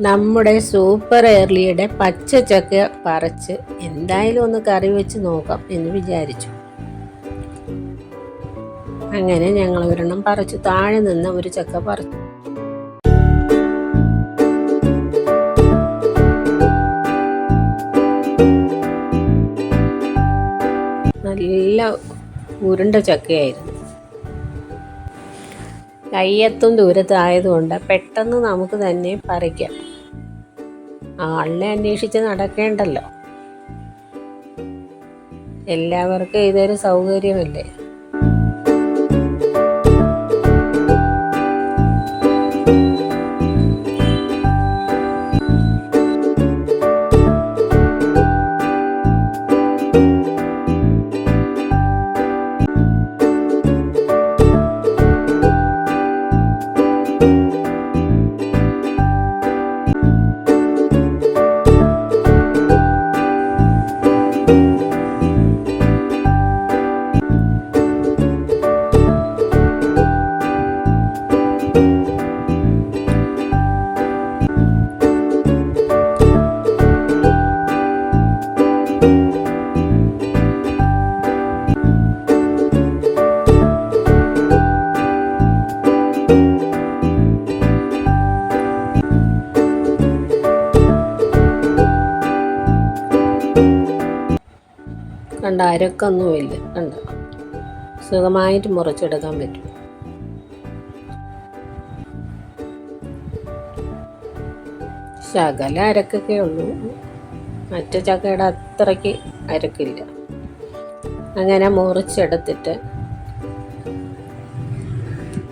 നമ്മുടെ സൂപ്പർ ഏർലിയുടെ പച്ച ചക്ക പറിച്ച് എന്തായാലും ഒന്ന് കറി വെച്ച് നോക്കാം എന്ന് വിചാരിച്ചു. അങ്ങനെ ഞങ്ങൾ ഒരെണ്ണം പറിച്ചു. താഴെ നിന്ന് ഒരു ചക്ക പറിച്ചു. നല്ല ഉരുണ്ട ചക്കയായിരുന്നു. കയ്യെത്തും ദൂരത്തായതുകൊണ്ട് പെട്ടെന്ന് നമുക്ക് തന്നെ പറിക്കാം. ആളിനെ അന്വേഷിച്ച് നടക്കേണ്ടല്ലോ. എല്ലാവർക്കും ഇതൊരു സൗകര്യമല്ലേ? കണ്ട അരക്കൊന്നുമില്ല കണ്ട. സുഖമായിട്ട് മുറിച്ചെടുക്കാൻ പറ്റും. ശകല അരക്കൊക്കെ ഉള്ളൂ. മറ്റു ചക്കയുടെ അത്രയ്ക്ക് അരക്കില്ല. അങ്ങനെ മുറിച്ചെടുത്തിട്ട്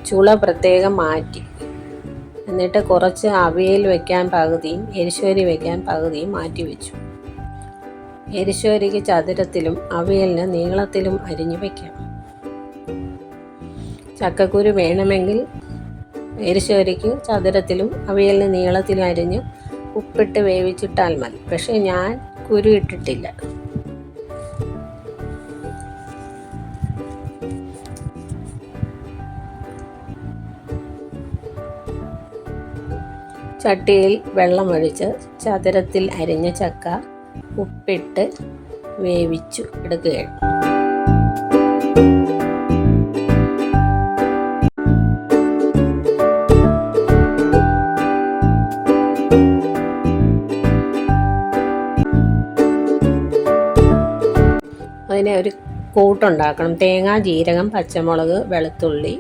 ചുള പ്രത്യേകം മാറ്റി. എന്നിട്ട് കുറച്ച് അവിയൽ വെക്കാൻ പകുതിയും എരിശ്ശേരി വെക്കാൻ പകുതിയും മാറ്റി വെച്ചു. എരിശ്ശേരിക്ക് ചതുരത്തിലും അവിയലിന് നീളത്തിലും അരിഞ്ഞു വയ്ക്കാം. ചക്കക്കുരു വേണമെങ്കിൽ എരിശോരിക്ക് ചതുരത്തിലും അവിയലിന് നീളത്തിലും അരിഞ്ഞ് ഉപ്പിട്ട് വേവിച്ചിട്ടാൽ മതി. പക്ഷേ ഞാൻ കുരു ഇട്ടിട്ടില്ല. ചട്ടിയിൽ വെള്ളമൊഴിച്ച് ചതുരത്തിൽ അരിഞ്ഞ ചക്ക ഉപ്പിട്ട് വേവിച്ചു എടുക്കുകയാണ് അതിനെ ഒരു കൂട്ടുണ്ടാക്കണം. തേങ്ങ ജീരകം പച്ചമുളക് വെളുത്തുള്ളി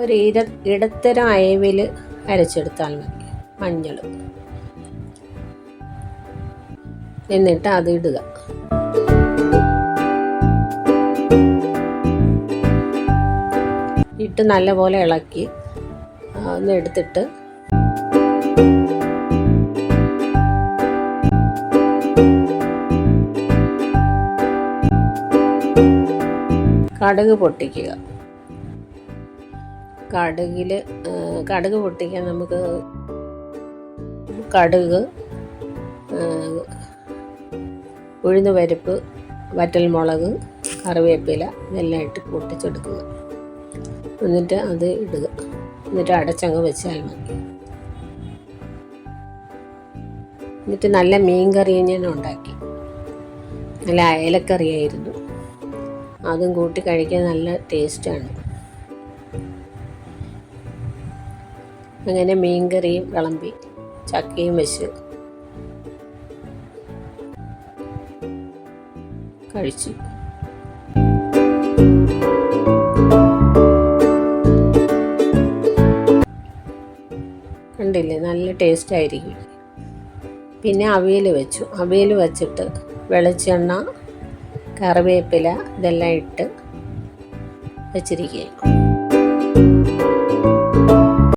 ഒരു ഇര ഇടത്തരം അയവിൽ അരച്ചെടുത്താൽ മതി. മഞ്ഞൾ. എന്നിട്ട് അത് ഇടുക. ഇട്ട് നല്ലപോലെ ഇളക്കി ഒന്ന് എടുത്തിട്ട്. കടുക് പൊട്ടിക്കുക. കടുകിൽ കടുക് പൊട്ടിക്കാൻ നമുക്ക് കടുക് ഉഴുന്ന് പരിപ്പ് വറ്റൽമുളക് കറിവേപ്പില ഇതെല്ലാം ഇട്ട് പൊട്ടിച്ചെടുക്കുക. എന്നിട്ട് അത് ഇടുക. എന്നിട്ട് അടച്ചങ്ങ് വെച്ചാൽ മതി. എന്നിട്ട് നല്ല മീൻ കറി ഞാൻ ഉണ്ടാക്കി. നല്ല അയലക്കറിയായിരുന്നു അതും കൂട്ടി കഴിക്കാൻ നല്ല ടേസ്റ്റാണ്. അങ്ങനെ മീൻ കറിയും വിളമ്പി ചക്കയും വെച്ച് കഴിച്ചു. കണ്ടില്ലേ? നല്ല ടേസ്റ്റ് ആയിരിക്കും. പിന്നെ അവിയൽ വെച്ചു. അവിയൽ വെച്ചിട്ട് വെളിച്ചെണ്ണ കറിവേപ്പില ഇതെല്ലാം ഇട്ട് വെച്ചിരിക്കുക